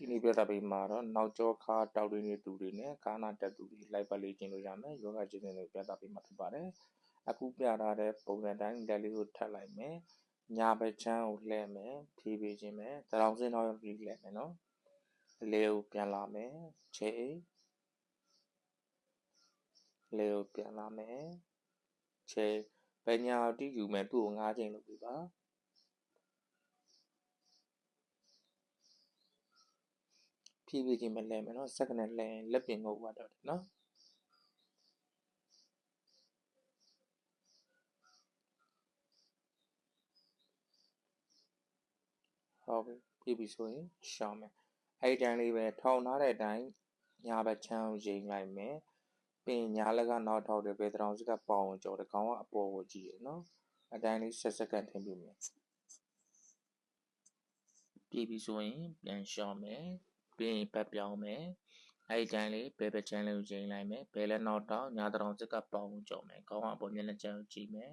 ဒီနေ့ပြသပေးမှာတော့နောက်ကျောခါတောက်တွင်းနေသူတွေနဲ့ကာနာတက်သူတွေလိုက်ပတ်လေးကျင်လို့ရမယ်ယောဂကျင့်စဉ်တွေပြသပေးမှာဖြစ်ပါတယ်အခုပြထားတဲ့ပုံစံတိုင်းလက်လေးကိုထပ်လိုက်မယ်ညာဘက်ချမ်းကိုလှည့်မယ်ဖြည်းဖြည်းချင်းပဲတရောင်စင်းတော့ပြီးလှည့်မယ်နော်လေးကိုပြန်လာမယ်ချိန်လေးကိုပြန်လာမယ်ချိန်ဘယ်ညာတိယူမယ်သူ့ကို၅ချိန်လုပ်ပြီးပါ ဖြည်းဖြည်းချင်းပဲလဲမယ်နော်စက္ကန့်နဲ့လဲရင်လက်ပြင်ငုပ်ပါတော့တယ်နော်ဟုတ်ပြီပြပြီဆိုရင်ရှောင်းမယ်အဲ့ဒီတိုင်းလေးပဲထောင်ထားတဲ့အတိုင်းညာဘက်ချမ်းကိုရိမ်လိုက်မယ်ပြီးရင်ညာလက်ကနောက်ထောက်တယ်ပဲတရောင်စကပေါအောင်ကြော်တယ်ခေါင်းကအပေါ်ကိုကြည့်ရနော်အတိုင်းလေးဆက်စက္ကန့်ထင်ပြီမယ်ပြပြီဆိုရင်ပြန်ရှောင်းမယ် ပြီးရင်ပတ်ပြောင်းမယ်အဲ့ဒီတိုင်းလေးဘယ်ဘက်ချမ်းလေးကိုချိန်လိုက်မယ်ဘယ်လက်နောက်တောင်ညာတောင်စက်ကပေါင်းကြော်မယ်ခေါင်းကအပေါ်မျက်နှာချမ်းကိုကြည့်မယ်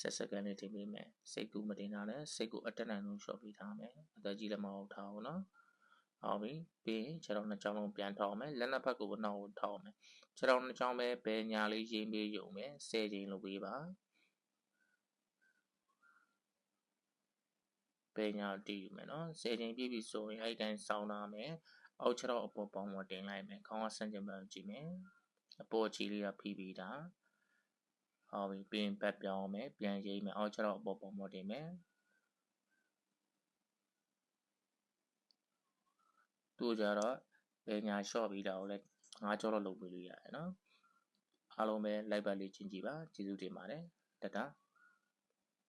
ဆက်စကန်လေးတင်ပေးမယ်စိတ်ကူမတင်တာနဲ့စိတ်ကိုအတက်နိုင်ဆုံးလျှော့ပေးထားမယ်အသက်ကြီးလည်းမဟုတ်ထားဘူးနော်ဟုတ်ပြီပြီးရင်ခြေထောက်နှစ်ချောင်းလုံးပြန်ထောက်မယ်လက်နှစ်ဖက်ကိုနောက်ကိုထောက်မယ်ခြေထောက်နှစ်ချောင်းပဲဘယ်ညာလေးရင်ပေးယုံမယ်10ချိန်လုပ်ပေးပါ ဘယ်ညာတည်ယူမယ်နော်10ချိန်ပြည့်ပြီဆိုရင်အဲ့တိုင်းစောင်းထားမယ်အောက်ခြေထောက်အပေါ်ပေါင်းပေါ်တင်လိုက်မယ်ခေါင်းကဆန့်ကျင်ဘက်ကိုကြည့်မယ်အပေါ်ချီလေးကဖိပြီးတာဟုတ်ပြီပြီးရင်ဘက်ပြောင်းမယ်ပြန်ရိပ်မယ်အောက်ခြေထောက်အပေါ်ပေါင်းပေါ်တင်မယ်သူ့ကြတော့ဘယ်ညာလျှော့ပြီးတာကိုလည်းငါးကြောတော့လုပ်ပေးလို့ရတယ်နော်အားလုံးပဲလိုက်ပါလေ့ကျင့်ကြည့်ပါကျေးဇူးတင်ပါတယ်တတား